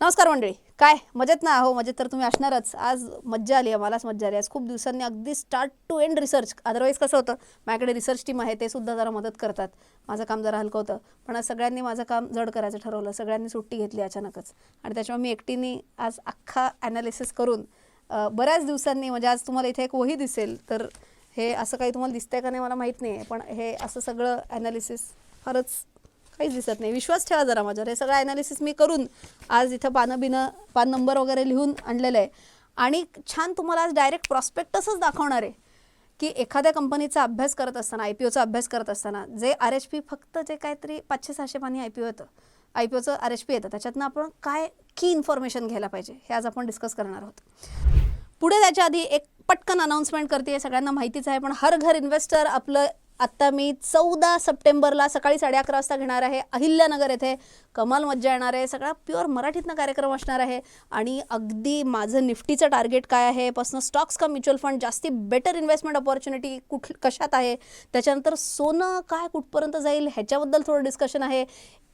नमस्कार मंडळी. काय? मजेत ना? हो मजेत तर तुम्ही असणारच. आज मज्जा आली आहे मलाच मज्जा आली आज खूप दिवसांनी अगदी start to end research otherwise कसं होतं? माझ्याकडे रिसर्च टीम आहे ते सुद्धा जरा मदत करतात. माझं काम जरा हलकं होतं. पण आज सगळ्यांनी माझं काम जड करायचं ठरवलं. सगळ्यांनी सुट्टी घेतली अचानकच. आणि त्याच्यामुळे मी एकटीने आज अख्खा ॲनालिसिस करून बऱ्याच दिवसांनी म्हणजे आज तुम्हाला इथे एक वही दिसेल तर हे असं काही तुम्हाला दिसतंय का नाही मला माहीत नाही आहे पण हे असं सगळं ॲनालिसिस फारच काहीच दिसत नाही. विश्वास ठेवा जरा माझ्यावर. हे सगळं ॲनालिसिस मी करून आज इथं पानं बिनं पान नंबर वगैरे लिहून आणलेलं आहे. आणि छान तुम्हाला आज डायरेक्ट प्रॉस्पेक्टसच दाखवणार आहे की एखाद्या कंपनीचा अभ्यास करत असताना आय पी ओचा अभ्यास करत असताना जे आर एच पी फक्त जे काहीतरी पाचशे सहाशे पाणी आय पी ओ येतं. आय पी ओचं आर एच पी येतं. त्याच्यातनं आपण काय की इन्फॉर्मेशन घ्यायला पाहिजे हे आज आपण डिस्कस करणार आहोत. पुढे त्याच्या आधी एक पटकन अनाऊन्समेंट करते. सगळ्यांना माहितीच आहे पण हर घर इन्व्हेस्टर आपलं आत्ता मी चौदा सप्टेंबरला सकाळी साडे अकरा वाजता घेणार आहे. अहिल्यानगर येथे कमाल मज्जा येणार आहे. सगळा प्युअर मराठीतनं कार्यक्रम असणार आहे. आणि अगदी माझं निफ्टीचं टार्गेट काय आहे? पासनं स्टॉक्स का म्युच्युअल फंड? जास्ती बेटर इन्व्हेस्टमेंट ऑपॉर्च्युनिटी कुठ कशात आहे? त्याच्यानंतर सोनं काय कुठपर्यंत जाईल? ह्याच्याबद्दल थोडं डिस्कशन आहे.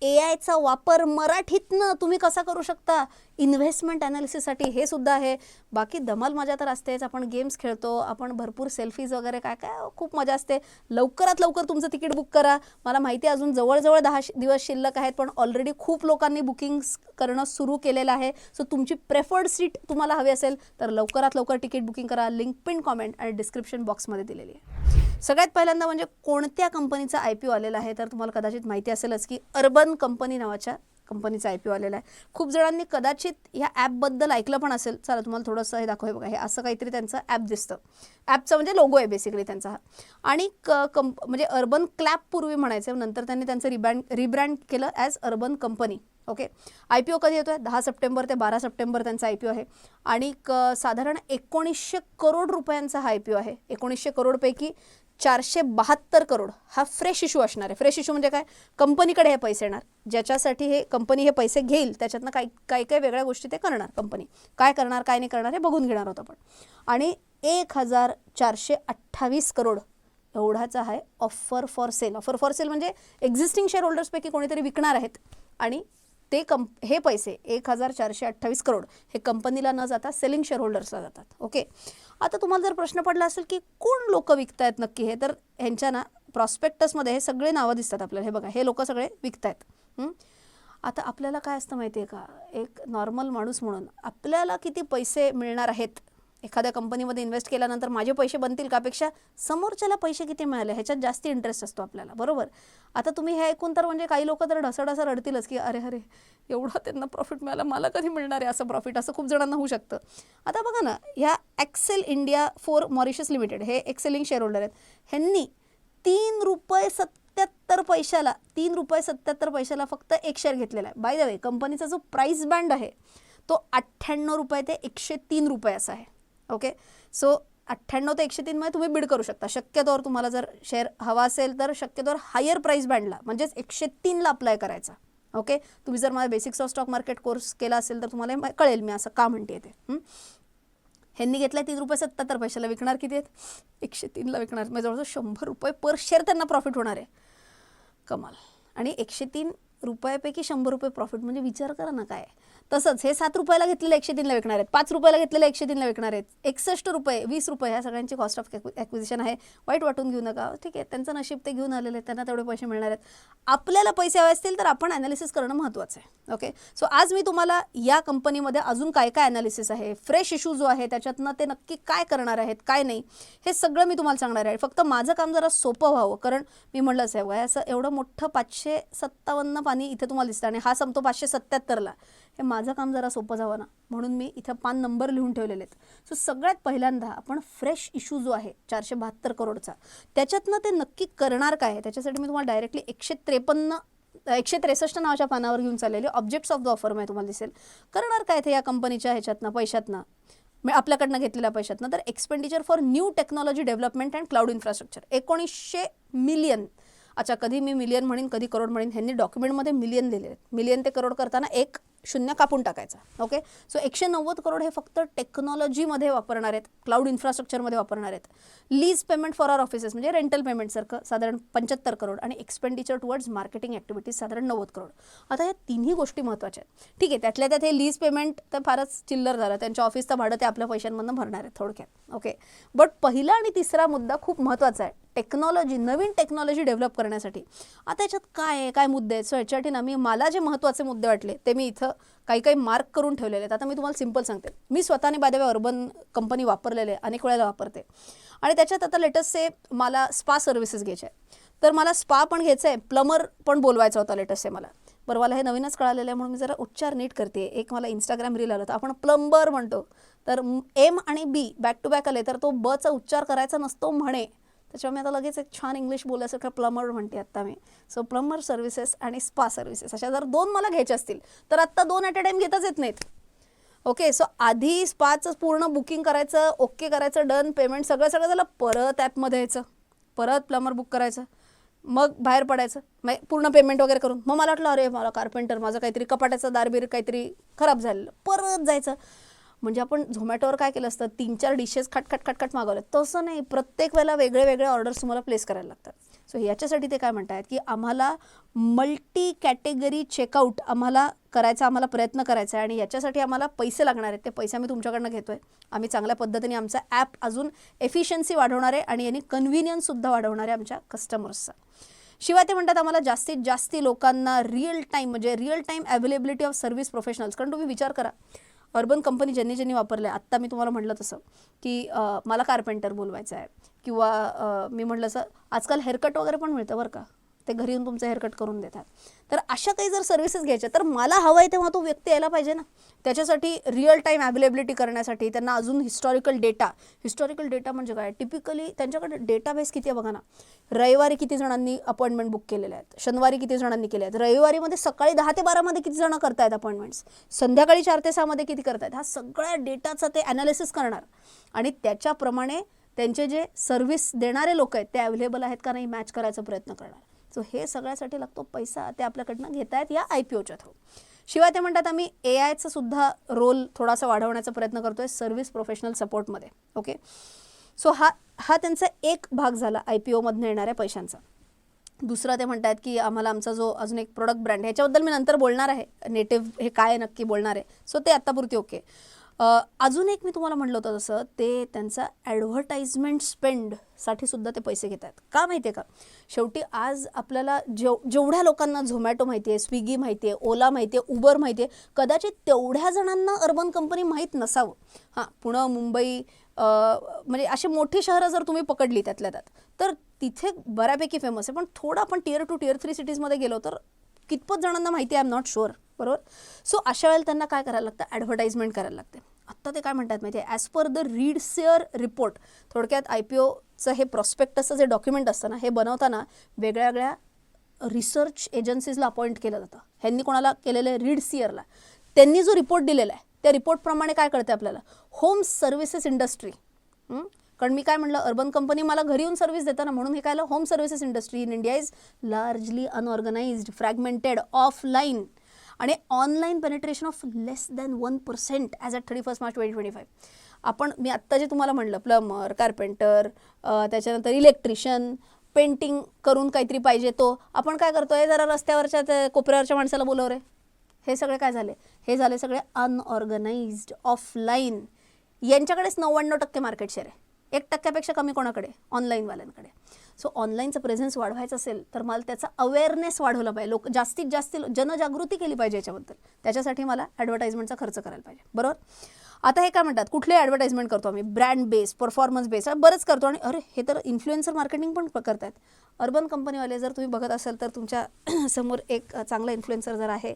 ए आयचा वापर मराठीतनं तुम्ही कसा करू शकता? इन्व्हेस्टमेंट ॲनालिसिससाठी हे सुद्धा आहे. बाकी धमाल मजा तर असतेच. आपण गेम्स खेळतो आपण भरपूर सेल्फीज वगैरे काय काय खूप मजा असते. लवकरात लवकर तुमचं तिकीट बुक करा. मला माहिती आहे अजून जवळजवळ दहा शि- दिवस शिल्लक आहेत पण ऑलरेडी खूप लोकांनी बुकिंग्स करणं सुरू केलेलं आहे. सो तुमची प्रेफर्ड सीट तुम्हाला हवी असेल तर लवकरात लवकर तिकीट बुकिंग करा. लिंक पिन कॉमेंट आणि डिस्क्रिप्शन बॉक्समध्ये दिलेली आहे. सगळ्यात पहिल्यांदा म्हणजे कोणत्या कंपनीचा आय पी ओ आलेला आहे? तर तुम्हाला कदाचित माहिती असेलच की अर्बन कंपनी नावाच्या कंपनीचा आय पी ओ आलेला आहे. खूप जणांनी कदाचित ह्या ॲपबद्दल ऐकलं पण असेल. चला तुम्हाला थोडंसं हे दाखव हे बघा. हे असं काहीतरी त्यांचं ॲप दिसतं. ॲपचं म्हणजे लोगो आहे बेसिकली त्यांचा हा. आणि क कंप म्हणजे अर्बन क्लॅप पूर्वी म्हणायचं नंतर त्यांनी त्यांचं रिब्रँड रिब्रँड केलं as urban company. Okay I P O कधी येतो आहे दहा सप्टेंबर ते बारा सप्टेंबर त्यांचा आय पी ओ आहे. आणि क साधारण एकोणीसशे करोड रुपयांचा हा आय पी ओ आहे. एकोणीसशे करोडपैकी चारशे बहात्तर करोड हा फ्रेश इशू असणार आहे. फ्रेश इशू म्हणजे काय? कंपनीकडे हे पैसे येणार. ज्याच्यासाठी हे कंपनी हे पैसे घेईल त्याच्यातनं काही काही काही वेगळ्या गोष्टी ते करणार कंपनी. काय करणार काय नाही करणार हे बघून घेणार होतं आपण. आणि एक हजार चारशे अठ्ठावीस करोड एवढाचा आहे offer for sale offer for sale म्हणजे एक्झिस्टिंग शेअर होल्डर्सपैकी कोणीतरी विकणार आहेत. आणि ते कंप हे पैसे एक हजार चारशे अठ्ठावीस करोड हे कंपनीला न जाता सेलिंग शेअर होल्डर्सला जातात. ओके आता तुम्हाला जर प्रश्न पडला असेल की कोण लोक विकतायत नक्की हे तर ह्यांच्या ना प्रॉस्पेक्टसमध्ये हे सगळे नावं दिसतात आपल्याला. हे बघा हे लोक सगळे विकतायत. आहेत आता आपल्याला काय असतं माहिती आहे का? एक नॉर्मल माणूस म्हणून आपल्याला किती पैसे मिळणार आहेत? एखाद्या कंपनीमध्ये इन्व्हेस्ट केल्यानंतर माझे पैसे बनतील कापेक्षा समोरच्याला पैसे किती मिळाले? ह्याच्यात जास्ती इंटरेस्ट असतो आपल्याला. बरोबर? आता तुम्ही हे ऐकून तर म्हणजे काही लोक तर ढसाढसा रडतीलच की अरे अरे एवढं त्यांना प्रॉफिट मिळालं मला कधी मिळणार आहे असं प्रॉफिट असं खूप जणांना होऊ शकतं. आता बघा ना ह्या Accel India four Mauritius limited हे एक्सेलिंग शेअर होल्डर आहेत. ह्यांनी तीन रुपये सत्याहत्तर पैशाला तीन रुपये सत्याहत्तर पैशाला फक्त एक शेअर घेतलेला आहे. बाय द वे कंपनीचा जो प्राईस बँड आहे तो अठ्ठ्याण्णव रुपये ते एकशे तीन रुपये असा आहे. ओके सो अठ्ठ्याण्णव ते एकशे तीनमध्ये तुम्ही बिड करू शकता. शक्यतोवर तुम्हाला जर शेअर हवा असेल तर शक्यतोवर हायर प्राईस बँडला म्हणजेच एकशे तीनला अप्लाय करायचा. ओके तुम्ही जर माझा basics of stock market course केला असेल तर तुम्हाला कळेल मी असं का म्हणते ते. ह्यांनी घेतला तीन रुपये सत्याहत्तर पैशाला. विकणार किती आहेत? एकशे तीनला विकणार. म्हणजे जवळजवळ शंभर रुपये पर शेअर त्यांना प्रॉफिट होणार आहे. कमाल. आणि एकशे तीन रुपयापैकी शंभर रुपये प्रॉफिट म्हणजे विचार करा ना काय तसंच हे सात रुपयाला घेतलेले एकशे तीनला विकणार आहेत. पाच रुपयाला घेतलेले एकशे तीनला विकणार आहेत. एकसष्ट रुपये वीस रुपये ह्या सगळ्यांची कॉस्ट ऑफ ॲक्विजिशन आहे. वाईट वाटून घेऊ नका. ठीक आहे त्यांचं नशीब ते घेऊन आलेले आहेत. त्यांना तेवढे पैसे मिळणार आहेत. आपल्याला पैसे हवे असतील तर आपण ॲनालिसिस करणं महत्त्वाचं आहे. ओके सो आज मी तुम्हाला या कंपनीमध्ये अजून काय काय ॲनालिसिस आहे? फ्रेश इश्यू जो आहे त्याच्यातनं ते नक्की काय करणार आहेत काय नाही हे सगळं मी तुम्हाला सांगणार आहे. फक्त माझं काम जरा सोपं व्हावं. कारण मी म्हटलंच आहे असं एवढं मोठं पाचशे सत्तावन्न पाणी इथे तुम्हाला दिसतं आणि हा संपतो पाचशे सत्त्याहत्तरला हे माझं काम जरा सोपं जावं ना. म्हणून मी इथं पान नंबर लिहून ठेवलेले आहेत. सो सगळ्यात पहिल्यांदा आपण फ्रेश इश्यू जो आहे चारशे बहात्तर करोडचा त्याच्यातनं ते नक्की करणार काय त्याच्यासाठी मी तुम्हाला डायरेक्टली एकशे त्रेपन्न एकशे त्रेसष्ट नावाच्या पानावर घेऊन चाललेले ऑब्जेक्ट्स ऑफ द ऑफर मी तुम्हाला दिसेल. करणार काय ते या कंपनीच्या ह्याच्यातनं पैशातनं? मी आपल्याकडनं घेतलेल्या पैशातनं. तर expenditure for new technology development and cloud infrastructure एकोणीसशे मिलियन अच्छा कधी मी मिलियन म्हणेन कधी करोड म्हणेन ह्यांनी डॉक्युमेंटमध्ये मिलियन लिहिले आहेत. मिलियन ते करोड करताना एक शून्य कापून टाकायचा ओके सो एकशे नव्वद करोड हे फक्त टेक्नॉलॉजीमध्ये वापरणार आहेत क्लाउड इन्फ्रास्ट्रक्चरमध्ये वापरणार आहेत. Lease payment for our offices म्हणजे रेंटल पेमेंटसारखं साधारण पंच्याहत्तर करोड आणि एक्सपेंडिचर टुवर्ड्स मार्केटिंग ॲक्टिव्हिटीज साधारण नव्वद करोड. आता या तिन्ही गोष्टी महत्त्वाच्या आहेत. ठीक आहे त्यातल्या त्यात हे लीज पेमेंट तर फारच चिल्लर झालं. त्यांच्या ऑफिसचं भाडं ते आपल्या पैशांमधून भरणार आहेत थोडक्यात ओके बट पहिला आणि तिसरा मुद्दा खूप महत्त्वाचा आहे. टेक्नॉलॉजी नवीन टेक्नॉलॉजी डेव्हलप करण्यासाठी. आता याच्यात काय आहे? काय मुद्दे आहेत? सो याच्यासाठी ना मी मला जे महत्त्वाचे मुद्दे वाटले ते मी इथं काही काही मार्क करून ठेवलेले आहेत. आता मी तुम्हाला सिंपल सांगते. मी स्वतःने बाय अर्बन कंपनी वापरलेले आहे अनेक वेळेला वापरते. आणि त्याच्यात आता लेटेस्ट से मला स्पा सर्व्हिसेस घ्यायचे आहे तर मला स्पा पण घ्यायचं आहे प्लमर पण बोलवायचा होता लेटेस्ट आहे मला. बरं मला हे नवीनच कळालेलं आहे म्हणून मी जरा उच्चार नीट करते. एक मला इंस्टाग्राम रील आलं होतं. आपण प्लंबर म्हणतो. तर एम आणि बी बॅक टू बॅक आले तर तो बचा उच्चार करायचा नसतो म्हणे. त्याच्यामुळे आता लगेच एक छान इंग्लिश बोलायसारखं प्लंबर म्हणते आत्ता मी. सो प्लंबर सर्व्हिसेस आणि स्पा सर्व्हिसेस अशा जर दोन मला घ्यायचे असतील तर आत्ता दोन ॲट अ टाईम घेताच येत नाहीत. ओके सो आधी स्पाचं पूर्ण बुकिंग करायचं ओके करायचं डन पेमेंट सगळं सगळं झालं परत ॲपमध्ये यायचं. परत प्लंबर बुक करायचं. मग बाहेर पडायचं. मग पूर्ण पेमेंट वगैरे करून. मग मला वाटलं अरे मला कार्पेंटर माझं काहीतरी कपाटाचं दारबीर काहीतरी खराब झालेलं. परत जायचं. म्हणजे आपण झोमॅटोवर काय केलं असतं? तीन चार डिशेस खटखट खटखट मागवलं. तसं नाही. प्रत्येक वेळेला वेगळे वेगळे ऑर्डर्स तुम्हाला प्लेस करायला लागतात. सो याच्यासाठी ते काय म्हणतात की आम्हाला मल्टी कॅटेगरी चेकआउट आम्हाला करायचा आम्हाला प्रयत्न करायचा आहे आणि याच्यासाठी आम्हाला पैसे लागणार आहेत. ते पैसे आम्ही तुमच्याकडनं घेतो आहे आम्ही चांगल्या पद्धतीने आमचा ॲप अजून एफिशियन्सी वाढवणार आहे आणि यांनी कन्व्हिनियन्ससुद्धा वाढवणार आहे आमच्या कस्टमर्सचा शिवाय ते म्हणतात आम्हाला जास्तीत जास्त लोकांना रिअल टाईम म्हणजे real time availability of service professionals कारण तुम्ही विचार करा अर्बन कंपनी ज्यांनी ज्यांनी वापरलं आहे आत्ता मी तुम्हाला म्हटलं तसं की मला कार्पेंटर बोलवायचं आहे किंवा मी म्हटलं असं आजकाल हेअरकट वगैरे पण मिळतं बरं का? ते घरी येऊन तुमचं हेअरकट करून देतात. तर अशा काही जर सर्व्हिसेस घ्यायच्या तर मला हवं आहे तेव्हा तो व्यक्ती यायला पाहिजे ना. त्याच्यासाठी रिअल टाईम अवेलेबिलिटी करण्यासाठी त्यांना अजून हिस्टॉरिकल डेटा हिस्टॉरिकल डेटा म्हणजे काय? टिपिकली त्यांच्याकडे डेटाबेस किती आहे बघा ना. रविवारी किती जणांनी अपॉइंटमेंट बुक केलेल्या आहेत? शनिवारी किती जणांनी केले आहेत? रविवारीमध्ये सकाळी दहा ते बारामध्ये किती जणं करतायत अपॉइंटमेंट्स संध्याकाळी चार ते सहामध्ये किती करतायत? हा सगळ्या डेटाचा ते ॲनालिसिस करणार. आणि त्याच्याप्रमाणे त्यांचे जे सर्व्हिस देणारे लोक आहेत ते अवेलेबल आहेत का नाही मॅच करायचा प्रयत्न करणार. सो हे सगळ्यासाठी लागतो पैसा ते आपल्याकडनं घेतायत या आय पी ओच्या थ्रू शिवाय ते म्हणतात आम्ही ए आयचा सुद्धा रोल थोडासा वाढवण्याचा प्रयत्न करतोय सर्व्हिस प्रोफेशनल सपोर्टमध्ये ओके सो हा हा त्यांचा एक भाग झाला आय पी ओमधनं येणाऱ्या पैशांचा. दुसरा ते म्हणतात की आम्हाला आमचा जो अजून एक प्रोडक्ट ब्रँड ह्याच्याबद्दल मी नंतर बोलणार आहे. नेटिव्ह हे काय नक्की बोलणार आहे. सो ते आत्तापुरती ओके अजून एक मी तुम्हाला म्हटलं होतं तसं ते त्यांचा ॲडव्हर्टाइजमेंट स्पेंडसाठी सुद्धा ते पैसे घेत आहेत. का माहिती आहे का? शेवटी आज आपल्याला जेव जेवढ्या लोकांना झोमॅटो माहिती आहे स्विगी माहिती आहे ओला माहिती आहे उबर माहिती आहे कदाचित तेवढ्या जणांना अर्बन कंपनी माहीत नसावं. हां पुणे मुंबई म्हणजे अशी मोठी शहरं जर तुम्ही पकडली त्यातल्या त्यात तर तिथे बऱ्यापैकी फेमस आहे. पण थोडं आपण टिअर टू टिअर थ्री सिटीजमध्ये गेलो तर कितपत जणांना माहिती आहे आय एम नॉट शुअर बरोबर? सो अशा वेळेला त्यांना काय करायला लागतं? ॲडव्हर्टाइजमेंट करायला लागते. आत्ता ते काय म्हणतात माहिती आहे? ॲज पर द रीड सेअर रिपोर्ट थोडक्यात आय पी ओचं हे प्रॉस्पेक्टसचं जे डॉक्युमेंट असतं ना हे बनवताना वेगळ्या वेगळ्या रिसर्च एजन्सीजला अपॉइंट केलं जातं. ह्यांनी कोणाला केलेलं आहे? रीड सिअरला त्यांनी जो रिपोर्ट दिलेला आहे त्या रिपोर्टप्रमाणे काय कळतं आपल्याला? होम सर्व्हिसेस इंडस्ट्री कारण मी काय म्हटलं अर्बन कंपनी मला घरी येऊन सर्व्हिस देताना म्हणून हे काय home services industry in India is largely unorganised fragmented offline आणि online penetration of less than one percent as at thirty first March twenty twenty five आपण मी आत्ता जे तुम्हाला म्हणलं प्लंबर कार्पेंटर त्याच्यानंतर इलेक्ट्रिशियन पेंटिंग करून काहीतरी पाहिजे तो. आपण काय करतोय? जरा रस्त्यावरच्या त्या कोपऱ्यावरच्या माणसाला बोलव रे. हे सगळे काय झाले? हे झाले सगळे अनऑर्गनाइज्ड ऑफलाईन यांच्याकडेच नव्याण्णव टक्के मार्केट शेअर आहे. एक टक्क्यापेक्षा कमी कोणाकडे? ऑनलाईनवाल्यांकडे. सो ऑनलाईनचं प्रेझेन्स वाढवायचं असेल तर मला त्याचा अवेअरनेस वाढवला पाहिजे. लोक जास्तीत जास्त जनजागृती केली पाहिजे याच्याबद्दल. त्याच्यासाठी मला ॲडव्हर्टाइजमेंटचा खर्च करायला पाहिजे. बरोबर? आता हे काय म्हणतात? कुठले ॲडव्हर्टाइजमेंट करतो आम्ही? ब्रँड बेस परफॉर्मन्स बेस बरंच करतो. आणि अरे हे तर इन्फ्लुएन्सर मार्केटिंग पण करतात अर्बन कंपनीवाले जर तुम्ही बघत असाल तर तुमच्या समोर एक चांगला इन्फ्लुएन्सर जर आहे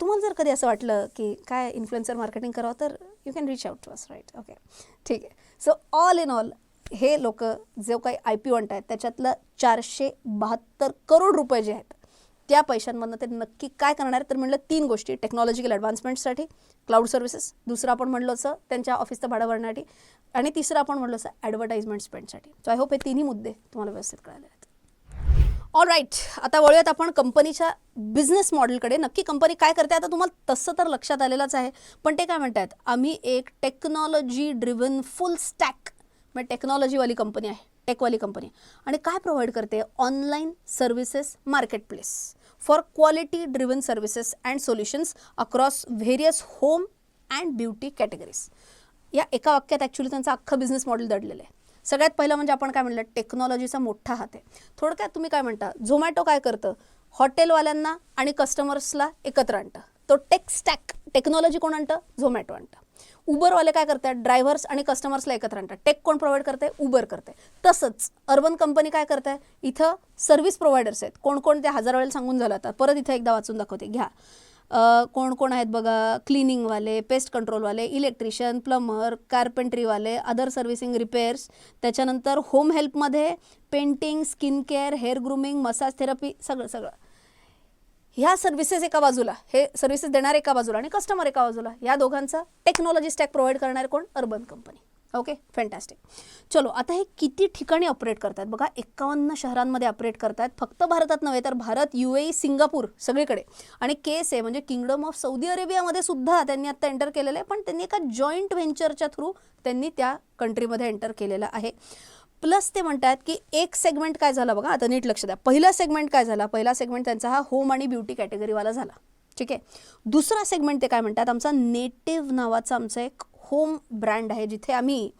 तुम्हाला जर कधी असं वाटलं की काय इन्फ्लुएन्सर मार्केटिंग करावं तर you can reach out to us right okay ठीक आहे. सो ऑल इन ऑल हे लोक जो काही आय पी वंट आहेत त्याच्यातलं चारशे बहात्तर करोड रुपये जे आहेत त्या पैशांमधनं ते नक्की काय करणार आहेत? तर म्हणलं तीन गोष्टी. टेक्नॉलॉजिकल ॲडव्हान्समेंटसाठी क्लाउड सर्व्हिसेस दुसरं आपण म्हणलो असं त्यांच्या ऑफिसचं भाडं भरण्यासाठी आणि तिसरं आपण म्हणलो असं ॲडव्हर्टाइजमेंट स्पेंडसाठी सो आय होप हे तिन्ही मुद्दे तुम्हाला व्यवस्थित कळाले आहेत. ऑल राईट आता वळूयात आपण कंपनीच्या बिझनेस मॉडेलकडे नक्की कंपनी काय करते? आता तुम्हाला तसं तर लक्षात आलेलंच आहे. पण ते काय म्हणतात? आम्ही एक टेक्नॉलॉजी ड्रिव्हन फुल स्टॅक म्हणजे टेक्नॉलॉजीवाली कंपनी आहे. टेकवाली कंपनी आणि काय प्रोव्हाइड करते? Online services marketplace for quality driven services and solutions across various home and beauty categories या एका वाक्यात ॲक्च्युली त्यांचं अख्खं बिझनेस मॉडेल दडलेलं आहे. सगळ्यात पहिलं म्हणजे आपण काय म्हणलं टेक्नॉलॉजीचा मोठा हात आहे. थोडक्यात तुम्ही काय म्हणता झोमॅटो काय करतं? हॉटेलवाल्यांना आणि कस्टमर्सला एकत्र आणतं. तो टेक स्टॅक टेक्नॉलॉजी कोण आणतं? झोमॅटो आणतं. उबरवाले काय करतात? ड्रायव्हर्स आणि कस्टमर्सला एकत्र आणतात. टेक कोण प्रोव्हाइड करते उबर करते तसंच अर्बन कंपनी काय करते इथं सर्व्हिस प्रोव्हायडर्स आहेत. कोण ते हजार वेळेला सांगून झालं आता. परत इथं एकदा वाचून दाखवते. घ्या. कोण कोण आहेत बघा? क्लिनिंगवाले पेस्ट कंट्रोलवाले इलेक्ट्रिशियन प्लंबर कार्पेंट्रीवाले अदर सर्व्हिसिंग रिपेअर्स. त्याच्यानंतर home हेल्पमध्ये painting skin care hair grooming massage therapy सगळं सगळं. ह्या सर्व्हिसेस एका बाजूला. हे सर्व्हिसेस देणारे एका बाजूला आणि कस्टमर एका बाजूला. या दोघांचा टेक्नॉलॉजी स्टॅक प्रोव्हाइड करणारे कोण? Urban company. ओके? फॅन्टॅस्टिक चलो आता हे किती ठिकाणी ऑपरेट करतात? बघा एक्कावन्न शहरांमध्ये ऑपरेट करतात. फक्त भारतात नव्हे तर भारत यू ए सिंगापूर सगळीकडे. आणि केस आहे म्हणजे किंगडम ऑफ सौदी अरेबियामध्ये सुद्धा त्यांनी आता एंटर केलेलं आहे. पण त्यांनी एका जॉईंट व्हेंचरच्या थ्रू त्यांनी त्या कंट्रीमध्ये एंटर केलेलं आहे. प्लस ते म्हणतात की एक सेगमेंट काय झाला बघा? आता नीट लक्ष द्या. पहिला सेगमेंट काय झाला? पहिला सेगमेंट त्यांचा हा होम आणि ब्युटी कॅटेगरीवाला झाला. ठीक आहे? दुसरा सेगमेंट ते काय म्हणतात? आमचा नेटिव्ह नावाचा आमचा एक होम ब्रँड आहे जिथे आम्ही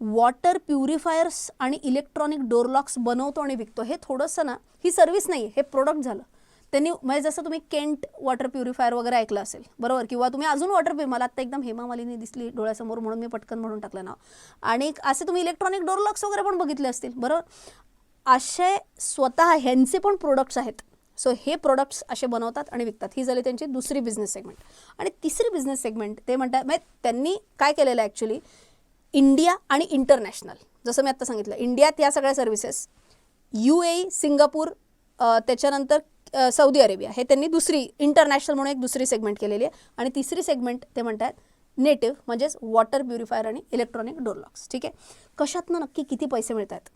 वॉटर प्युरिफायर्स आणि इलेक्ट्रॉनिक डोरलॉक्स बनवतो आणि विकतो. हे थोडंसं ना ही सर्व्हिस नाही हे प्रोडक्ट झालं. त्यांनी म्हणजे जसं तुम्ही केंट वॉटर प्युरिफायर वगैरे ऐकलं असेल बरोबर? किंवा तुम्ही अजून वॉटर प्युर मला आता एकदम हेमा मालिनी दिसली डोळ्यासमोर म्हणून मी पटकन म्हणून टाकलं नाव. आणि असे तुम्ही इलेक्ट्रॉनिक डोरलॉक्स वगैरे पण बघितले असतील बरोबर? असे स्वतः ह्यांचे पण प्रोडक्ट्स आहेत. सो हे प्रोडक्ट्स असे बनवतात आणि विकतात. ही झाली त्यांची दुसरी बिझनेस सेगमेंट आणि तिसरी बिझनेस सेगमेंट ते म्हणतात म्हणजे त्यांनी काय केलेलं आहे ॲक्च्युली इंडिया आणि इंटरनॅशनल जसं मी आत्ता सांगितलं इंडियात या सगळ्या सर्व्हिसेस यू ए सिंगापूर त्याच्यानंतर सौदी अरेबिया हे त्यांनी दुसरी इंटरनॅशनल म्हणून एक दुसरी सेगमेंट केलेली आहे. आणि तिसरी सेगमेंट ते म्हणतात नेटिव्ह म्हणजेच वॉटर प्युरिफायर आणि इलेक्ट्रॉनिक डोरलॉक्स ठीक आहे? कशातनं नक्की किती पैसे मिळत आहेत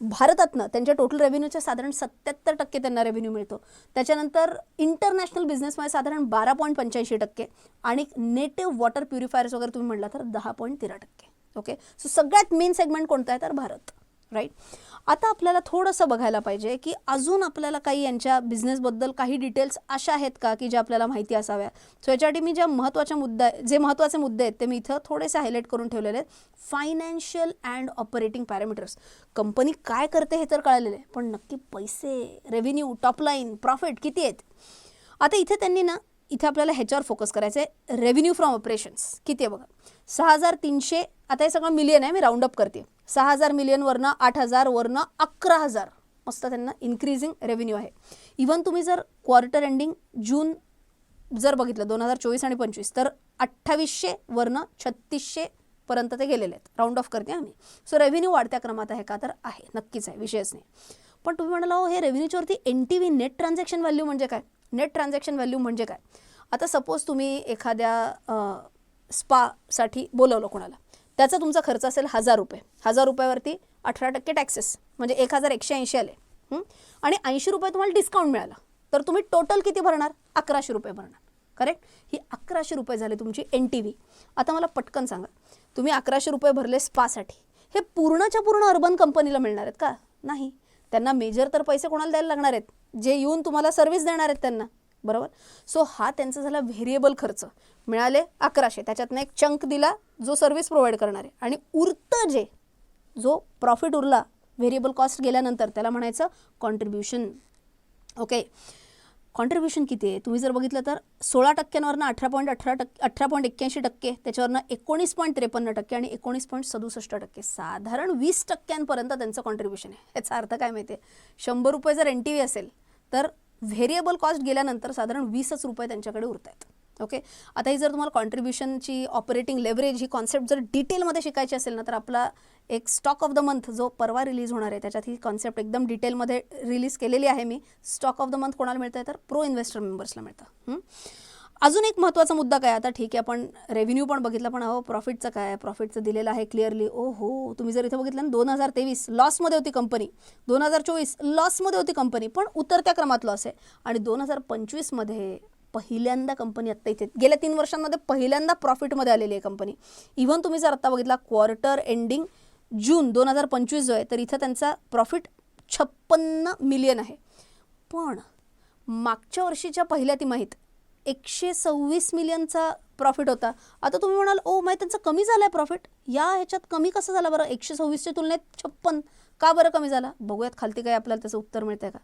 भारतातनं त्यांच्या टोटल रेव्हेन्यूच्या साधारण सत्याहत्तर टक्के त्यांना रेव्हेन्यू मिळतो. त्याच्यानंतर इंटरनॅशनल बिझनेसमध्ये साधारण बारा पॉईंट पंच्याऐंशी टक्के आणि नेटिव्ह वॉटर प्युरिफायर्स वगैरे तुम्ही म्हटलं तर दहा पॉईंट तेरा टक्के. ओके सो सगळ्यात मेन सेगमेंट कोणता आहे? तर भारत. राईट आता आपल्याला थोडंसं बघायला पाहिजे की अजून आपल्याला काही यांच्या बिझनेसबद्दल काही डिटेल्स अशा आहेत का की ज्या आपल्याला माहिती असाव्या सो याच्यासाठी मी ज्या महत्त्वाच्या मुद्दा जे महत्त्वाचे मुद्दे आहेत ते मी इथं थोडेसे हायलाईट करून ठेवलेले आहेत. Financial and operating parameters company काय करते हे तर कळलेलं आहे पण नक्की पैसे रेव्हेन्यू टॉपलाईन प्रॉफिट किती आहेत? आता इथे त्यांनी ना इथे आपल्याला ह्याच्यावर फोकस करायचं आहे रेव्हेन्यू फ्रॉम ऑपरेशन्स किती आहे बघा? सहा हजार तीनशे आता हे सगळं मिलियन आहे मी राऊंड अप करते. सहा हजार मिलियनवरनं आठ हजारवरनं अकरा हजार. मस्त त्यांना इन्क्रीजिंग रेव्हेन्यू आहे. इवन तुम्ही जर क्वार्टर एंडिंग जून जर बघितलं दोन हजार चोवीस आणि पंचवीस तर अठ्ठावीसशे वरनं छत्तीसशे पर्यंत ते गेलेले आहेत. राऊंड ऑफ करते आम्ही. सो रेव्हेन्यू वाढत्या क्रमात आहे का तर आहे. नक्कीच आहे. विषयच नाही. पण तुम्ही म्हणाला हो हे रेव्हेन्यूच्यावरती N T V net transaction value म्हणजे काय? नेट ट्रान्झॅक्शन व्हॅल्यू म्हणजे काय? आता सपोज तुम्ही एखाद्या स्पासाठी बोलवलं कोणाला. त्याचा तुमचा खर्च असेल हजार रुपये. हजार रुपयावरती अठरा टक्के टॅक्सेस म्हणजे एक हजार एकशे ऐंशी आले. आणि ऐंशी रुपये तुम्हाला डिस्काउंट मिळाला. तर तुम्ही टोटल किती भरणार? अकराशे रुपये भरणार. करेक्ट ही अकराशे रुपये झाले तुमची एन टी व्ही आता मला पटकन सांगा. तुम्ही अकराशे रुपये भरले स्पासाठी. हे पूर्णच्या पूर्ण अर्बन कंपनीला मिळणार आहेत का? नाही. त्यांना मेजर तर पैसे कोणाला द्यायला लागणार आहेत? जे येऊन तुम्हाला सर्व्हिस देणार आहेत त्यांना. बरोबर? सो हा त्यांचा झाला व्हेरिएबल खर्च. मिळाले अकराशे. त्याच्यातनं एक चंक दिला जो सर्व्हिस प्रोव्हाइड करणार आहे. आणि उरतं जे जो प्रॉफिट उरला व्हेरिएबल कॉस्ट गेल्यानंतर त्याला म्हणायचं कॉन्ट्रीब्युशन ओके कॉन्ट्रीब्युशन किती आहे? तुम्ही जर बघितलं तर सोळा टक्क्यांवरनं अठरा पॉईंट अठरा टक्के अठरा पॉईंट एक्क्याऐंशी टक्के त्याच्यावरनं एकोणीस पॉईंट त्रेपन्न टक्के आणि एकोणीस पॉईंट सदुसष्ट टक्के. साधारण वीस टक्क्यांपर्यंत त्यांचं कॉन्ट्रीब्युशन आहे. याचा अर्थ काय माहिती आहे? शंभर रुपये जर एन टी व्ही असेल तर व्हेरिएबल कॉस्ट गेल्यानंतर साधारण वीसच रुपये त्यांच्याकडे उरत आहेत ओके? आता ही जर तुम्हाला कॉन्ट्रीब्युशनची ऑपरेटिंग लेवरेज ही कॉन्सेप्ट जर डिटेलमध्ये शिकायची असेल ना तर आपला एक स्टॉक ऑफ द मंथ जो परवा रिलीज होणार आहे त्याच्यात ही कॉन्सेप्ट एकदम डिटेलमध्ये रिलीज केलेली आहे मी. स्टॉक ऑफ द मंथ कोणाला मिळतं आहे तर प्रो इन्व्हेस्टर मेंबर्सला मिळतं. अजून एक महत्त्वाचा मुद्दा काय आता ठीक आहे आपण रेव्हेन्यू पण बघितला पण अहो प्रॉफिटचं काय? प्रॉफिटचं दिलेलं आहे क्लिअरली ओ हो तुम्ही जर इथं बघितलं ना दोन हजार तेवीस लॉसमध्ये होती कंपनी दोन हजार चोवीस लॉसमध्ये होती कंपनी पण उतरत्या क्रमात लॉस आहे. आणि दोन हजार पंचवीसमध्ये पहिल्यांदा कंपनी आत्ता इथे गेल्या तीन वर्षांमध्ये पहिल्यांदा प्रॉफिटमध्ये आलेली आहे कंपनी इव्हन तुम्ही जर आत्ता बघितला क्वार्टर एंडिंग जून दोन हजार पंचवीस जो आहे तर इथं त्यांचा प्रॉफिट छप्पन्न मिलियन आहे. पण मागच्या वर्षीच्या पहिल्या तिमाहीत एकशे सव्वीस मिलियनचा प्रॉफिट होता. आता तुम्ही म्हणाल ओ माहीत त्यांचा कमी झाला आहे प्रॉफिट या ह्याच्यात कमी कसं झालं बरं? एकशे सव्वीसच्या तुलनेत छप्पन. का बरं कमी झाला? बघूयात खालती काय आपल्याला त्याचं उत्तर मिळतं आहे का?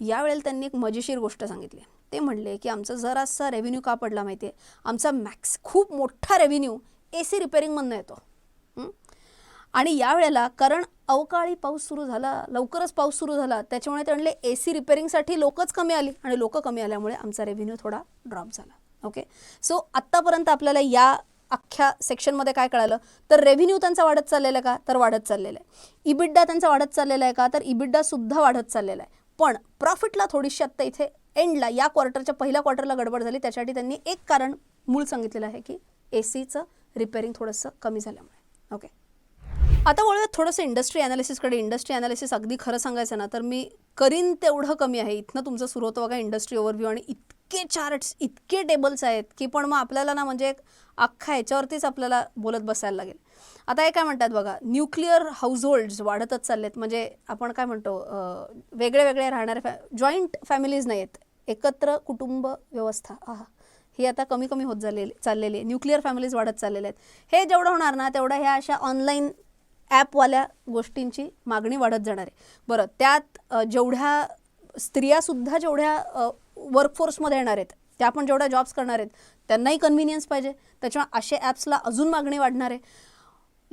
यावेळेला त्यांनी एक मजेशीर गोष्ट सांगितली. ते म्हणले की आमचं जरासा रेव्हेन्यू का पडला माहिती आहे आमचा मॅक्स खूप मोठा रेव्हेन्यू ए सी रिपेरिंगमधनं येतो. आणि यावेळेला कारण अवकाळी पाऊस सुरू झाला लवकरच पाऊस सुरू झाला त्याच्यामुळे ते म्हणले ए सी रिपेरिंगसाठी लोकच कमी आली आणि लोक कमी आल्यामुळे आमचा रेव्हेन्यू थोडा ड्रॉप झाला. ओके सो आत्तापर्यंत आपल्याला या अख्ख्या सेक्शनमध्ये काय कळालं? तर रेव्हेन्यू त्यांचा वाढत चाललेला आहे का? तर वाढत चाललेला आहे. इबिड्डा त्यांचा वाढत चाललेला आहे का? तर इबिड्डासुद्धा वाढत चाललेला आहे. पण प्रॉफिटला थोडीशी आत्ता इथे एंडला या क्वार्टरच्या पहिल्या क्वार्टरला गडबड झाली. त्याच्यासाठी त्यांनी एक कारण मूळ सांगितलेलं आहे की ए सीचं रिपेरिंग थोडंसं कमी झाल्यामुळे. ओके आता वळूयात थोडंसं इंडस्ट्री ॲनालिसिसकडे इंडस्ट्री ॲनालिसिस अगदी खरं सांगायचं ना तर मी करीन तेवढं कमी आहे. इथनं तुमचं सुरू होतं बघा इंडस्ट्री ओव्हरव्ह्यू आणि इतके चार्ट्स इतके टेबल्स आहेत की पण मग आपल्याला ना म्हणजे एक अख्खा ह्याच्यावरतीच आपल्याला बोलत बसायला लागेल. आता हे काय म्हणतात बघा न्यूक्लिअर हाऊसहोल्ड्स वाढतच चाललेत. म्हणजे आपण काय म्हणतो वेगळे वेगळे राहणारे फॅ जॉईंट फॅमिलीज नाही आहेत एकत्र कुटुंब व्यवस्था. आहा. ही आता कमी कमी होत झालेली चाललेली आहे न्यूक्लिअर फॅमिलीज वाढत चाललेल्या आहेत. हे जेवढं होणार ना तेवढं ह्या अशा ऑनलाईन ॲपवाल्या गोष्टींची मागणी वाढत जाणार आहे. बरं त्यात जेवढ्या स्त्रियासुद्धा जेवढ्या वर्कफोर्समध्ये येणार आहेत त्या पण जेवढ्या जॉब्स करणार आहेत त्यांनाही कन्व्हिनियन्स पाहिजे. त्याच्यामुळे असे ॲप्सला अजून मागणी वाढणार आहे.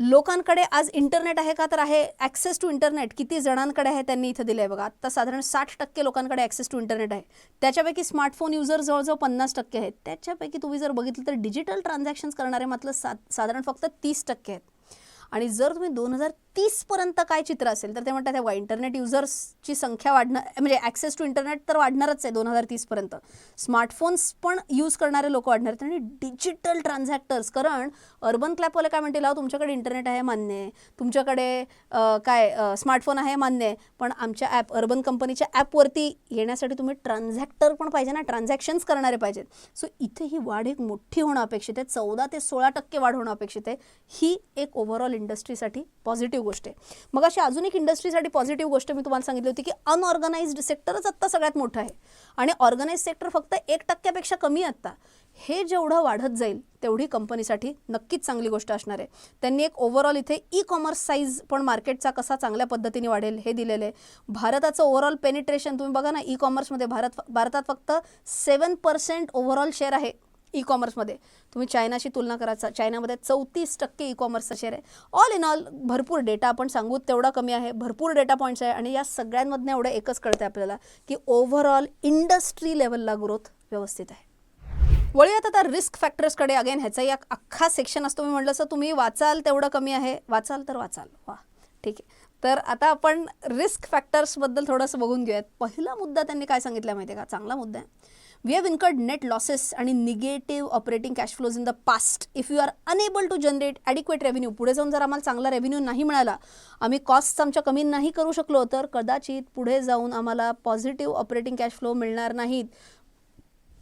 लोकांकडे आज इंटरनेट आहे का? तर आहे ॲक्सेस टू इंटरनेट किती जणांकडे आहे त्यांनी इथं दिलं आहे बघा. आत्ता साधारण साठ टक्के लोकांकडे ॲक्सेस टू इंटरनेट आहे. त्याच्यापैकी स्मार्टफोन युजर जवळजवळ पन्नास टक्के आहेत. त्याच्यापैकी तुम्ही जर बघितलं तर डिजिटल ट्रान्झॅक्शन्स करणारे मात्र सा साधारण फक्त तीस टक्के आहेत. आणि जर तुम्ही दोन हजार तीसपर्यंत काय चित्र असेल? तर ते म्हणतात तेव्हा इंटरनेट युजर्सची संख्या वाढणार म्हणजे ॲक्सेस टू इंटरनेट तर वाढणारच आहे दोन हजार तीसपर्यंत. स्मार्टफोन्स पण यूज करणारे लोक वाढणार आहेत आणि डिजिटल ट्रान्झॅक्टर्स कारण अर्बन क्लॅपवाले काय म्हणतील "अहो, तुमच्याकडे इंटरनेट आहे मान्य आहे. तुमच्याकडे काय स्मार्टफोन आहे मान्य आहे. पण आमच्या ॲप अर्बन कंपनीच्या ॲपवरती येण्यासाठी तुम्ही ट्रान्झॅक्टर पण पाहिजे ना? ट्रान्झॅक्शन्स करणारे पाहिजेत. सो इथे ही वाढ एक मोठी होणं अपेक्षित आहे. चौदा ते सोळा टक्के वाढ होणं अपेक्षित आहे. ही एक ओव्हरऑल इंडस्ट्रीसाठी पॉझिटिव्ह गोष्ट आहे. मग अशी अजून एक इंडस्ट्रीसाठी पॉझिटिव्ह गोष्ट मी तुम्हाला सांगितली होती की अनऑर्गनाइज्ड सेक्टरच आत्ता सगळ्यात मोठं आहे. आणि ऑर्गनाइज सेक्टर फक्त एक टक्क्यापेक्षा कमी आत्ता. हे जेवढं वाढत जाईल तेवढी कंपनीसाठी नक्कीच चांगली गोष्ट असणार आहे. त्यांनी एक ओव्हरऑल इथे ई कॉमर्स साईज पण मार्केटचा कसा चांगल्या पद्धतीने वाढेल हे दिलेलं आहे. भारताचं ओव्हरऑल पेनिट्रेशन तुम्ही बघा ना ई कॉमर्समध्ये भारत भारतात फक्त सेवन पर्सेंट ओव्हरऑल शेअर आहे. ई कॉमर्समध्ये तुम्ही चायनाशी तुलना करायचा चायनामध्ये चौतीस टक्के ई कॉमर्सचा शेअर आहे. ऑल इन ऑल भरपूर डेटा आपण सांगू तेवढा कमी आहे. भरपूर डेटा पॉईंट्स आहे. आणि या सगळ्यांमधनं एवढं एकच कळतं आपल्याला की ओव्हरऑल इंडस्ट्री लेवलला ग्रोथ व्यवस्थित आहे. वळूयात आता रिस्क फॅक्टर्सकडे अगेन ह्याचा एक अख्खा सेक्शन असतो. मी म्हटलं असं तुम्ही वाचाल तेवढं कमी आहे. वाचाल तर वाचाल. वा ठीक आहे. तर आता आपण रिस्क फॅक्टर्सबद्दल थोडंसं बघून घेऊयात. पहिला मुद्दा त्यांनी काय सांगितला माहिती आहे का? चांगला मुद्दा आहे. We have incurred net losses आणि negative operating cash flows in the past if you are unable to generate adequate revenue पुढे जाऊन जर आम्हाला चांगला रेव्हेन्यू नाही मिळाला आम्ही कॉस्ट आमच्या कमी नाही करू शकलो तर कदाचित पुढे जाऊन आम्हाला पॉझिटिव्ह ऑपरेटिंग कॅश फ्लो मिळणार नाहीत.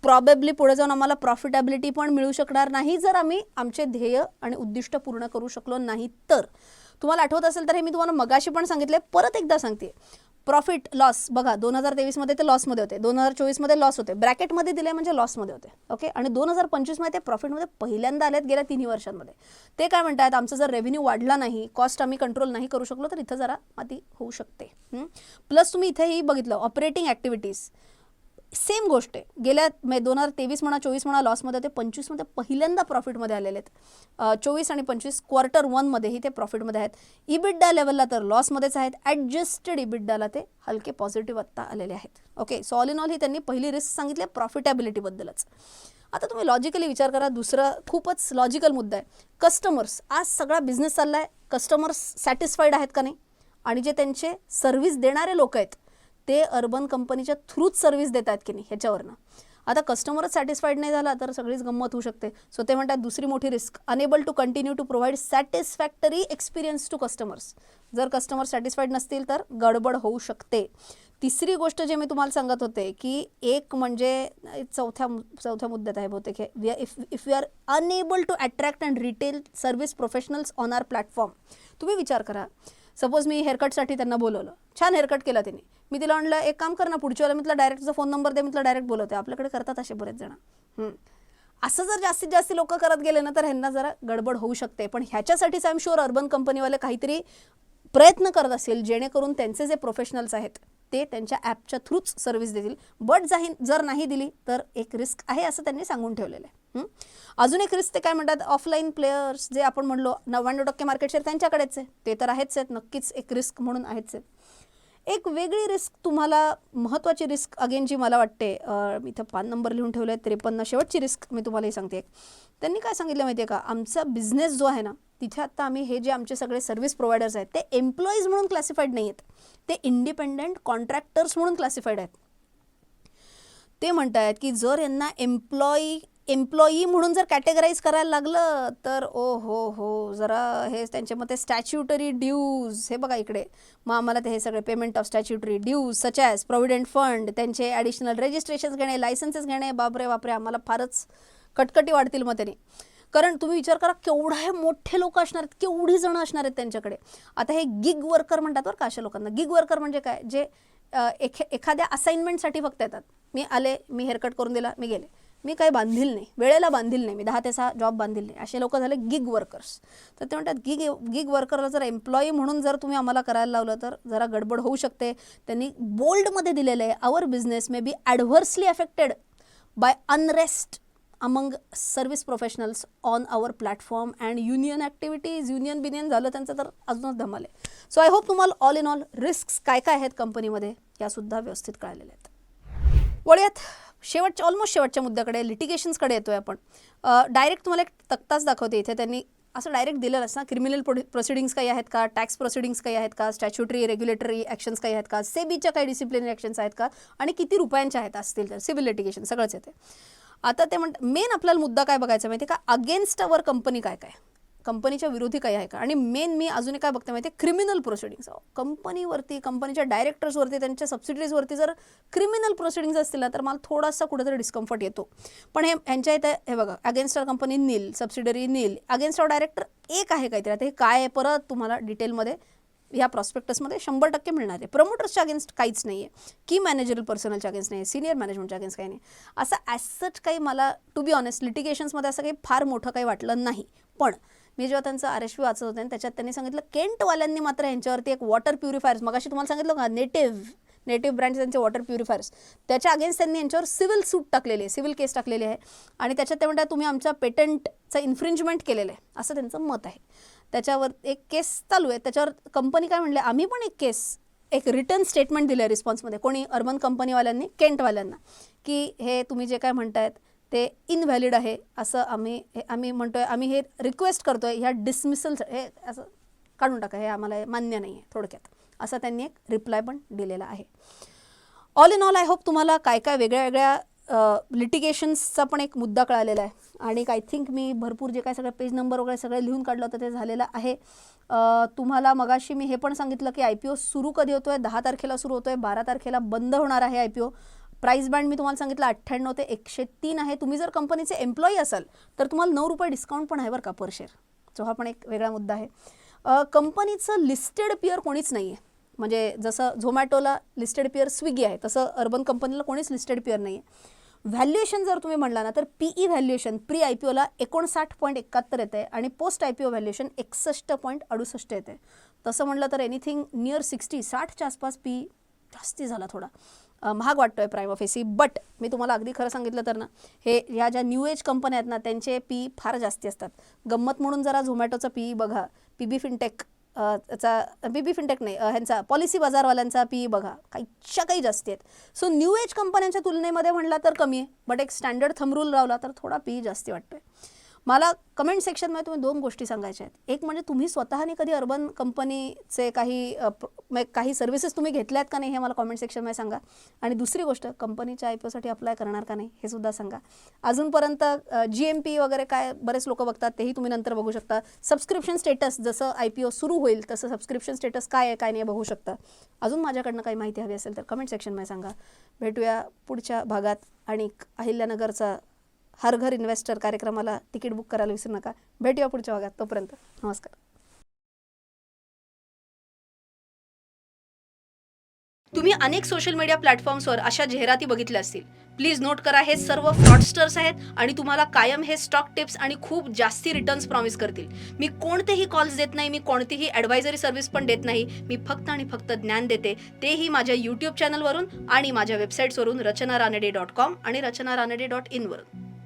प्रॉबेबली पुढे जाऊन आम्हाला प्रॉफिटेबिलिटी पण मिळू शकणार नाही जर आम्ही आमचे ध्येय आणि उद्दिष्ट पूर्ण करू शकलो नाही तर तुम्हाला आठवत असेल तर हे मी तुम्हाला मगाशी पण सांगितले परत एकदा सांगते. Profit loss. बघा दोन हजार तेवीसमध्ये ते लॉसमध्ये होते. दोन हजार चोवीसमध्ये लॉस होते. ब्रॅकेटमध्ये दिले म्हणजे लॉसमध्ये होते. ओके? आणि दोन हजार पंचवीसमध्ये ते प्रॉफिटमध्ये पहिल्यांदा आलेत गेल्या तिन्ही वर्षांमध्ये. ते काय म्हणतात? आमचा जर रेव्हेन्यू वाढला नाही कॉस्ट आम्ही कंट्रोल नाही करू शकलो तर इथं जरा माती होऊ शकते. प्लस तुम्ही इथेही बघितलं ऑपरेटिंग ॲक्टिव्हिटीज सेम गोष्ट आहे. गेल्या मे दोन हजार तेवीस म्हणा चोवीस म्हणा लॉसमध्ये ते पंचवीसमध्ये पहिल्यांदा प्रॉफिटमध्ये आलेले आहेत. चोवीस आणि पंचवीस क्वार्टर वनमध्येही ते प्रॉफिटमध्ये आहेत. इबिड्डा लेवलला तर लॉसमध्येच आहेत. ॲडजस्टेड इबिड्डाला ते हलके पॉझिटिव्ह आत्ता आलेले आहेत. Okay so all in all ही त्यांनी पहिली रिस्क सांगितली प्रॉफिटॅबिलिटीबद्दलच. आता तुम्ही लॉजिकली विचार करा दुसरा खूपच लॉजिकल मुद्दा आहे. कस्टमर्स आज सगळा बिझनेस चालला आहे कस्टमर्स सॅटिस्फाईड आहेत का नाही? आणि जे त्यांचे सर्व्हिस देणारे लोक आहेत ते अर्बन कंपनीच्या थ्रूच सर्व्हिस देत आहेत की नाही ह्याच्यावरनं. आता कस्टमरच सॅटिस्फाईड नाही झाला तर सगळीच गंमत होऊ शकते. सो ते म्हणतात दुसरी मोठी risk unable to continue to provide satisfactory experience to customers जर कस्टमर सॅटिस्फाईड नसतील तर गडबड होऊ शकते. तिसरी गोष्ट जे मी तुम्हाला सांगत होते की एक म्हणजे चौथ्या चौथ्या मुद्द्यात आहे बहुतेक हे. If if you are unable to attract and retail service professionals on our platform तुम्ही विचार करा. सपोज मी हेअरकटसाठी त्यांना बोलवलं. छान हेअरकट केला त्यांनी मी तिला म्हणलं एक काम कर ना पुढच्या वेळेला मी तुला डायरेक्टचा फोन नंबर दे मी तुला डायरेक्ट बोलवते. आपल्याकडे करतात असे बरेच जण. असं जर जास्तीत जास्त लोक करत गेले ना तर ह्यांना जरा गडबड होऊ शकते. पण ह्याच्यासाठीच आय एम शुअर अर्बन कंपनीवाले काहीतरी प्रयत्न करत असेल जेणेकरून त्यांचे जे प्रोफेशनल्स आहेत ते त्यांच्या ॲपच्या थ्रूच सर्व्हिस देतील. बट जाही जर नाही दिली तर एक रिस्क आहे असं त्यांनी सांगून ठेवलेलं आहे. अजून एक रिस्क ते काय म्हणतात ऑफलाईन प्लेयर्स जे आपण म्हणलो नव्याण्णव टक्के मार्केट शेअर त्यांच्याकडेच आहे. ते तर आहेच आहेत नक्कीच एक रिस्क म्हणून आहेच आहेत. एक वेगळी रिस्क तुम्हाला महत्त्वाची रिस्क अगेन जी मला वाटते इथं पान नंबर लिहून ठेवले आहे त्रेपन्न शेवटची रिस्क मी तुम्हालाही सांगते. एक त्यांनी काय सांगितलं माहिती आहे का? आमचा बिझनेस जो आहे ना तिथे आत्ता आम्ही हे जे आमचे सगळे सर्व्हिस प्रोव्हायडर्स आहेत ते एम्प्लॉईज म्हणून क्लासिफाईड नाही आहेत ते इंडिपेंडंट कॉन्ट्रॅक्टर्स म्हणून क्लासिफाईड आहेत. ते म्हणत आहेत की जर यांना एम्प्लॉई एम्प्लॉई म्हणून जर कॅटेगराईज करायला लागलं तर ओ हो हो जरा हे त्यांच्या मते स्टॅच्युटरी ड्यूज हे बघा इकडे. मग आम्हाला ते हे सगळे payment of statutory dues such as provident fund त्यांचे ॲडिशनल रजिस्ट्रेशन्स घेणे लायसन्सेस घेणे बापरे बापरे आम्हाला फारच कटकटी वाढतील मग त्यांनी. कारण तुम्ही विचार करा केवढे हे मोठे लोक असणार आहेत केवढी जणं असणार आहेत त्यांच्याकडे. आता हे गिग वर्कर म्हणतात बरं का अशा लोकांना. गिग वर्कर म्हणजे काय? जे एखे एखाद्या असाइनमेंटसाठी फक्त येतात. मी आले मी हेअरकट करून दिला मी गेले. मी काही बांधील नाही. वेळेला बांधील नाही. मी दहा ते सहा जॉब बांधील नाही. असे लोक झाले गिग वर्कर्स तर ते म्हणतात गिग गिग वर्करला जर एम्प्लॉई म्हणून जर तुम्ही आम्हाला करायला लावलं तर जरा गडबड होऊ शकते. त्यांनी बोल्डमध्ये दिलेलं आहे our business may be adversely affected by unrest among service professionals on our platform and union activities union बिनियन झालं त्यांचं तर अजूनच धमाल आहे. सो आय होप तुम्हाला ऑल इन ऑल रिस्क काय काय आहेत कंपनीमध्ये यासुद्धा व्यवस्थित कळलेल्या आहेत. वळूयात. शेवटच्या ऑलमोस्ट शेवटच्या मुद्द्याकडे लिटिगेशन्सकडे येतोय आपण. डायरेक्ट तुम्हाला एक तक्ताच दाखवते इथे. त्यांनी असं डायरेक्ट दिलेलं असं क्रिमिनल प्रोसिडिंग्स काही आहेत का? टॅक्स प्रोसिडिंग्स काही आहेत का? स्टॅच्युटरी रेग्युलेटरी ॲक्शन्स काही आहेत का? सेबीच्या काही डिसिप्लिनरी ॲक्शन्स आहेत का? आणि किती रुपयांच्या आहेत असतील तर सिव्हिल लिटिगेशन सगळंच येते आता ते म्हण मेन आपल्याला मुद्दा काय बघायचा माहिती आहे का? अगेन्स्ट अवर कंपनी काय काय कंपनीच्या विरोधी काही आहे का? आणि मेन मी अजून काय बघते माहिती आहे क्रिमिनल प्रोसिडिंग्स कंपनीवरती कंपनीच्या डायरेक्टर्सवरती त्यांच्या सबसिडीजवरती जर क्रिमिनल प्रोसिडिंग्स असतील ना तर मला थोडासा कुठेतरी डिस्कम्फर्ट येतो. पण हे यांच्या इथे हे बघा against our company nil subsidiary nil against our director एक आहे काहीतरी. आता हे काय आहे परत? तुम्हाला डिटेलमध्ये ह्या प्रॉस्पेक्टसमध्ये शंभर टक्के मिळणार आहे. प्रमोटर्सच्या अगेन्स्ट काहीच नाही आहे की मॅनेजरल पर्सनलच्या अगेन्स्ट नाही आहे सिनियर मॅनेजमेंटच्या अगेन्स्ट काही नाही असं ॲज सच काही मला टू बी ऑनेस्ट लिटिगेशन्समध्ये असं काही फार मोठं काही वाटलं नाही. पण मी जेव्हा त्यांचं आर एस पी वाचत होते त्याच्यात त्यांनी सांगितलं केंटवाल्यांनी मात्र यांच्यावरती एक वॉटर प्युरिफायर्स मगाशी तुम्हाला सांगितलं का नेटिव्ह नेटिव्ह ब्रँड त्यांचे वॉटर प्युरिफायर्स त्याच्या अगेन्स्ट त्यांनी यांच्यावर सिव्हिल सूट टाकलेली आहे सिव्हिल केस टाकलेली आहे. आणि त्याच्यात ते म्हणतात तुम्ही आमच्या पेटंटचं इन्फ्रिंजमेंट केलेलं आहे. असं त्यांचं मत आहे. त्याच्यावर एक केस चालू आहे. त्याच्यावर कंपनी काय म्हणले आम्ही पण एक केस एक रिटर्न स्टेटमेंट दिलं आहे रिस्पॉन्समध्ये कोणी अर्बन कंपनीवाल्यांनी केंटवाल्यांना की हे तुम्ही जे काय म्हणतायत ते इनव्हॅलिड आहे असं आम्ही हे आम्ही म्हणतोय. आम्ही हे रिक्वेस्ट करतोय. ह्या डिसमिसल हे असं काढून टाका. हे आम्हाला हे मान्य नाही आहे थोडक्यात. असा त्यांनी एक रिप्लाय पण दिलेला आहे. All in all I hope तुम्हाला काय काय वेगळ्या वेगळ्या लिटिगेशन्सचा पण एक मुद्दा कळालेला आहे. आणि आय थिंक मी भरपूर जे काय सगळं पेज नंबर वगैरे सगळे लिहून काढलं होतं ते झालेलं आहे. तुम्हाला मगाशी मी हे पण सांगितलं की आय पी ओ सुरू कधी होतो आहे दहा तारखेला सुरू होतो आहे बारा तारखेला बंद होणार आहे I P O price band मी तुम्हाला सांगितलं अठ्ठ्याण्णव ते एकशे तीन आहे. तुम्ही जर कंपनीचे एम्प्लॉई असाल तर तुम्हाला नऊ रुपये डिस्काउंट पण आहे बरं का पर शेअर जो हा पण एक वेगळा मुद्दा आहे. कंपनीचं लिस्टेड पिअर कोणीच नाही आहे म्हणजे जसं झोमॅटोला लिस्टेड पिअर स्विगी आहे तसं अर्बन कंपनीला कोणीच लिस्टेड पिअर नाही आहे व्हॅल्युएशन जर तुम्ही म्हणला ना तर PE valuation pre I P ओला एकोणसाठ पॉईंट एकाहत्तर येते आणि post I P O valuation एकसष्ट पॉईंट अडुसष्ट येते तसं म्हणलं तर एनिथिंग नियर सिक्स्टी साठच्या आसपास पी जास्ती झाला थोडा. महाग वाटतोय प्राईम ऑफ एसी बट मी तुम्हाला अगदी खरं सांगितलं तर ना हे ह्या ज्या न्यू एज कंपन्या आहेत ना त्यांचे पी फार जास्ती असतात. गंमत म्हणून जरा झोमॅटोचं पी बघा. पी बी फिनटेक चा बी बी फिनटेक नाही ह्यांचा पॉलिसी बाजारवाल्यांचा पी बघा. काहीच्या काही जास्ती आहेत. सो न्यू एज कंपन्यांच्या तुलनेमध्ये म्हणला तर कमी आहे. बट एक स्टँडर्ड थमरूल लावला तर थोडा पी जास्ती वाटतोय. मला कमेंट सेक्शनमध्ये तुम्ही दोन गोष्टी सांगायच्या आहेत. एक म्हणजे तुम्ही स्वतःने कधी अर्बन कंपनीचे काही म्हणजे काही सर्व्हिसेस तुम्ही घेतल्यात का नाही हे मला कमेंट सेक्शनमध्ये सांगा. आणि दुसरी गोष्ट कंपनीच्या आय पी ओसाठी अप्लाय करणार का नाही हे सुद्धा सांगा. अजूनपर्यंत जी एम पी वगैरे काय बरेच लोक बघतात तेही तुम्ही नंतर बघू शकता. सबस्क्रिप्शन स्टेटस जसं आय पी ओ सुरू होईल तसं सबस्क्रिप्शन स्टेटस काय आहे काय नाही बघू शकता. अजून माझ्याकडनं काही माहिती हवी असेल तर कमेंट सेक्शनमध्ये सांगा. भेटूया पुढच्या भागात आणि अहिल्यानगरचा हर घर इन्व्हेस्टर कार्यक्रमाला तिकीट बुक करायला विसरू नका. भेटूया पुढच्या भागात. तोपर्यंत नमस्कार. तुम्ही अनेक सोशल मीडिया प्लॅटफॉर्म्सवर अशा जाहिराती बघितल्या असतील. प्लीज नोट करा हे सर्व फ्रॉडस्टर्स आहेत आणि तुम्हाला कायम हे स्टॉक टिप्स आणि खूप जास्ती रिटर्न्स प्रॉमिस करतील. मी कोणतेही कॉल्स देत नाही मी कोणतीही ॲडवायझरी सर्व्हिस पण देत नाही. मी फक्त आणि फक्त ज्ञान देते. तेही माझ्या यूट्यूब चॅनलवरून आणि माझ्या वेबसाईट्सवरून रचना रानडे डॉट कॉम आणि रचना रानडे डॉट इनवरून